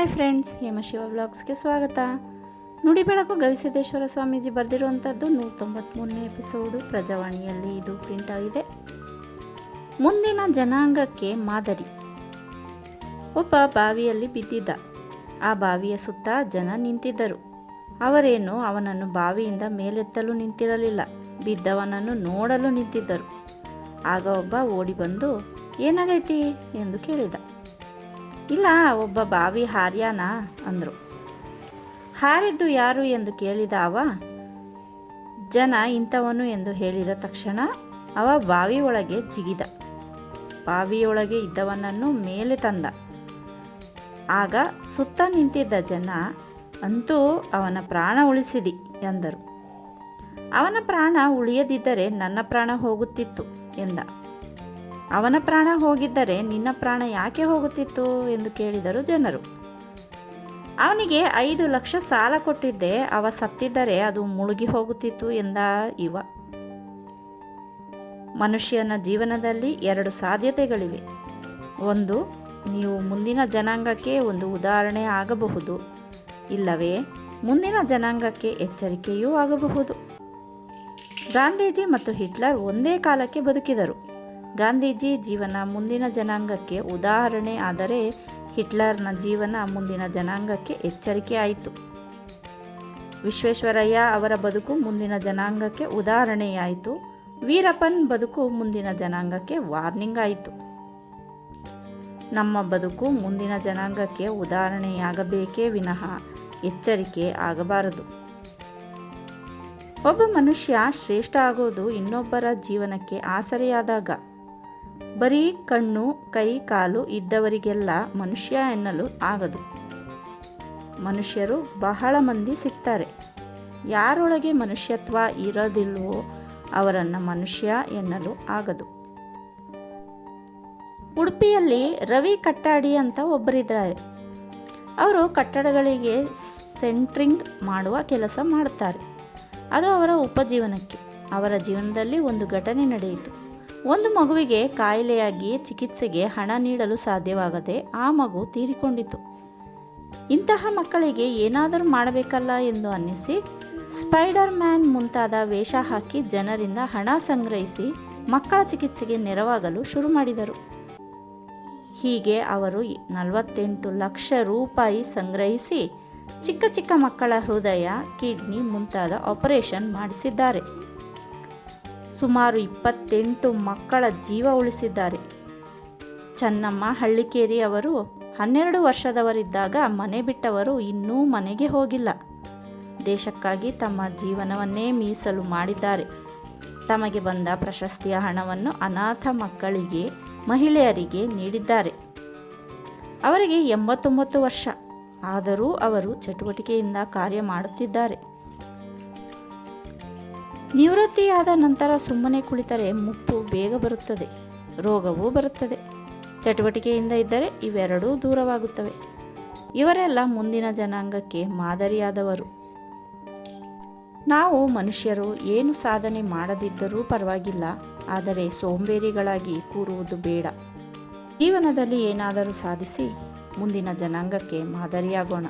Hi friends ಹೇಮಶಿವ ಬ್ಲಾಗ್ಸ್ಗೆ ಸ್ವಾಗತ. ನುಡಿ ಬೆಳಕು ಗವಿಸಿದ್ದೇಶ್ವರ ಸ್ವಾಮೀಜಿ ಬರೆದಿರುವಂಥದ್ದು ನೂರ ತೊಂಬತ್ತ್ಮೂರನೇ ಎಪಿಸೋಡು ಪ್ರಜಾವಾಣಿಯಲ್ಲಿ ಇದು ಪ್ರಿಂಟ್ ಆಗಿದೆ. ಮುಂದಿನ ಜನಾಂಗಕ್ಕೆ ಮಾದರಿ. ಒಬ್ಬ ಬಾವಿಯಲ್ಲಿ ಬಿದ್ದಿದ್ದ. ಆ ಬಾವಿಯ ಸುತ್ತ ಜನ ನಿಂತಿದ್ದರು. ಅವರೇನು ಅವನನ್ನು ಬಾವಿಯಿಂದ ಮೇಲೆತ್ತಲು ನಿಂತಿರಲಿಲ್ಲ. ಬಿದ್ದವನನ್ನು ನೋಡಲು ನಿಂತಿದ್ದರು. ಆಗ ಒಬ್ಬ ಓಡಿ ಬಂದು, ಏನಾಗೈತಿ? ಎಂದು ಕೇಳಿದ. ಇಲ್ಲ, ಒಬ್ಬ ಬಾವಿ ಹಾರ್ಯಾನ ಅಂದರು. ಹಾರಿದ್ದು ಯಾರು ಎಂದು ಕೇಳಿದ ಅವ? ಜನ ಇಂಥವನು ಎಂದು ಹೇಳಿದ ತಕ್ಷಣ ಅವ ಬಾವಿ ಒಳಗೆ ಜಿಗಿದ. ಬಾವಿಯೊಳಗೆ ಇದ್ದವನನ್ನು ಮೇಲೆ ತಂದ. ಆಗ ಸುತ್ತ ನಿಂತಿದ್ದ ಜನ ಅಂತೂ ಅವನ ಪ್ರಾಣ ಉಳಿಸಿದಿ ಎಂದರು. ಅವನ ಪ್ರಾಣ ಉಳಿಯದಿದ್ದರೆ ನನ್ನ ಪ್ರಾಣ ಹೋಗುತ್ತಿತ್ತು ಎಂದ. ಅವನ ಪ್ರಾಣ ಹೋಗಿದ್ದರೆ ನಿನ್ನ ಪ್ರಾಣ ಯಾಕೆ ಹೋಗುತ್ತಿತ್ತು ಎಂದು ಕೇಳಿದರು ಜನರು. ಅವನಿಗೆ ಐದು ಲಕ್ಷ ಸಾಲ ಕೊಟ್ಟಿದ್ದೆ, ಅವ ಸತ್ತಿದ್ದರೆ ಅದು ಮುಳುಗಿ ಹೋಗುತ್ತಿತ್ತು ಎಂದ ಇವ. ಮನುಷ್ಯನ ಜೀವನದಲ್ಲಿ ಎರಡು ಸಾಧ್ಯತೆಗಳಿವೆ. ಒಂದು, ನೀವು ಮುಂದಿನ ಜನಾಂಗಕ್ಕೆ ಒಂದು ಉದಾಹರಣೆ ಆಗಬಹುದು. ಇಲ್ಲವೇ, ಮುಂದಿನ ಜನಾಂಗಕ್ಕೆ ಎಚ್ಚರಿಕೆಯೂ ಆಗಬಹುದು. ಗಾಂಧೀಜಿ ಮತ್ತು ಹಿಟ್ಲರ್ ಒಂದೇ ಕಾಲಕ್ಕೆ ಬದುಕಿದರು. ಗಾಂಧೀಜಿ ಜೀವನ ಮುಂದಿನ ಜನಾಂಗಕ್ಕೆ ಉದಾಹರಣೆ ಆದರೆ ಹಿಟ್ಲರ್ನ ಜೀವನ ಮುಂದಿನ ಜನಾಂಗಕ್ಕೆ ಎಚ್ಚರಿಕೆ ಆಯಿತು. ವಿಶ್ವೇಶ್ವರಯ್ಯ ಅವರ ಬದುಕು ಮುಂದಿನ ಜನಾಂಗಕ್ಕೆ ಉದಾಹರಣೆಯಾಯಿತು. ವೀರಪ್ಪನ್ ಬದುಕು ಮುಂದಿನ ಜನಾಂಗಕ್ಕೆ ವಾರ್ನಿಂಗ್ ಆಯಿತು. ನಮ್ಮ ಬದುಕು ಮುಂದಿನ ಜನಾಂಗಕ್ಕೆ ಉದಾಹರಣೆಯಾಗಬೇಕೇ ವಿನಃ ಎಚ್ಚರಿಕೆ ಆಗಬಾರದು. ಒಬ್ಬ ಮನುಷ್ಯ ಶ್ರೇಷ್ಠ ಆಗೋದು ಇನ್ನೊಬ್ಬರ ಜೀವನಕ್ಕೆ ಆಸರೆಯಾದಾಗ ಬರೀ ಕಣ್ಣು, ಕೈ, ಕಾಲು ಇದ್ದವರಿಗೆಲ್ಲ ಮನುಷ್ಯ ಎನ್ನಲು ಆಗದು. ಮನುಷ್ಯರು ಬಹಳ ಮಂದಿ ಸಿಗ್ತಾರೆ. ಯಾರೊಳಗೆ ಮನುಷ್ಯತ್ವ ಇರೋದಿಲ್ವೋ ಅವರನ್ನು ಮನುಷ್ಯ ಎನ್ನಲು ಆಗದು. ಉಡುಪಿಯಲ್ಲಿ ರವಿ ಕಟ್ಟಾಡಿ ಅಂತ ಒಬ್ಬರಿದ್ದಾರೆ. ಅವರು ಕಟ್ಟಡಗಳಿಗೆ ಸೆಂಟ್ರಿಂಗ್ ಮಾಡುವ ಕೆಲಸ ಮಾಡುತ್ತಾರೆ ಅದು ಅವರ ಉಪಜೀವನಕ್ಕೆ, ಅವರ ಜೀವನದಲ್ಲಿ ಒಂದು ಘಟನೆ ನಡೆಯಿತು. ಒಂದು ಮಗುವಿಗೆ ಕಾಯಿಲೆಯಾಗಿ ಚಿಕಿತ್ಸೆಗೆ ಹಣ ನೀಡಲು ಸಾಧ್ಯವಾಗದೆ ಆ ಮಗು ತೀರಿಕೊಂಡಿತು ಇಂತಹ ಮಕ್ಕಳಿಗೆ ಏನಾದರೂ ಮಾಡಬೇಕಲ್ಲ ಎಂದು ಅನ್ನಿಸಿ ಸ್ಪೈಡರ್ ಮ್ಯಾನ್ ಮುಂತಾದ ವೇಷ ಹಾಕಿ ಜನರಿಂದ ಹಣ ಸಂಗ್ರಹಿಸಿ ಮಕ್ಕಳ ಚಿಕಿತ್ಸೆಗೆ ನೆರವಾಗಲು ಶುರು ಮಾಡಿದರು. ಹೀಗೆ ಅವರು ನಲವತ್ತೆಂಟು ಲಕ್ಷ ರೂಪಾಯಿ ಸಂಗ್ರಹಿಸಿ ಚಿಕ್ಕ ಚಿಕ್ಕ ಮಕ್ಕಳ ಹೃದಯ, ಕಿಡ್ನಿ ಮುಂತಾದ ಆಪರೇಷನ್ ಮಾಡಿಸಿದ್ದಾರೆ. ಸುಮಾರು ಇಪ್ಪತ್ತೆಂಟು ಮಕ್ಕಳ ಜೀವ ಉಳಿಸಿದ್ದಾರೆ. ಚನ್ನಮ್ಮ ಹಳ್ಳಿಕೇರಿ ಅವರು ಹನ್ನೆರಡು ವರ್ಷದವರಿದ್ದಾಗ ಮನೆ ಬಿಟ್ಟವರು ಇನ್ನೂ ಮನೆಗೆ ಹೋಗಿಲ್ಲ. ದೇಶಕ್ಕಾಗಿ ತಮ್ಮ ಜೀವನವನ್ನೇ ಮೀಸಲು ಮಾಡಿದ್ದಾರೆ. ತಮಗೆ ಬಂದ ಪ್ರಶಸ್ತಿಯ ಹಣವನ್ನು ಅನಾಥ ಮಕ್ಕಳಿಗೆ, ಮಹಿಳೆಯರಿಗೆ ನೀಡಿದ್ದಾರೆ. ಅವರಿಗೆ ಎಂಬತ್ತೊಂಬತ್ತು ವರ್ಷ. ಆದರೂ ಅವರು ಚಟುವಟಿಕೆಯಿಂದ ಕಾರ್ಯ ಮಾಡುತ್ತಿದ್ದಾರೆ. ನಿವೃತ್ತಿಯಾದ ನಂತರ ಸುಮ್ಮನೆ ಕುಳಿತರೆ ಮುಪ್ಪು ಬೇಗ ಬರುತ್ತದೆ, ರೋಗವೂ ಬರುತ್ತದೆ. ಚಟುವಟಿಕೆಯಿಂದ ಇದ್ದರೆ ಇವೆರಡೂ ದೂರವಾಗುತ್ತವೆ. ಇವರೆಲ್ಲ ಮುಂದಿನ ಜನಾಂಗಕ್ಕೆ ಮಾದರಿಯಾದವರು. ನಾವು ಮನುಷ್ಯರು ಏನು ಸಾಧನೆ ಮಾಡದಿದ್ದರೂ ಪರವಾಗಿಲ್ಲ, ಆದರೆ ಸೋಂಬೇರಿಗಳಾಗಿ ಕೂರುವುದು ಬೇಡ. ಜೀವನದಲ್ಲಿ ಏನಾದರೂ ಸಾಧಿಸಿ ಮುಂದಿನ ಜನಾಂಗಕ್ಕೆ ಮಾದರಿಯಾಗೋಣ.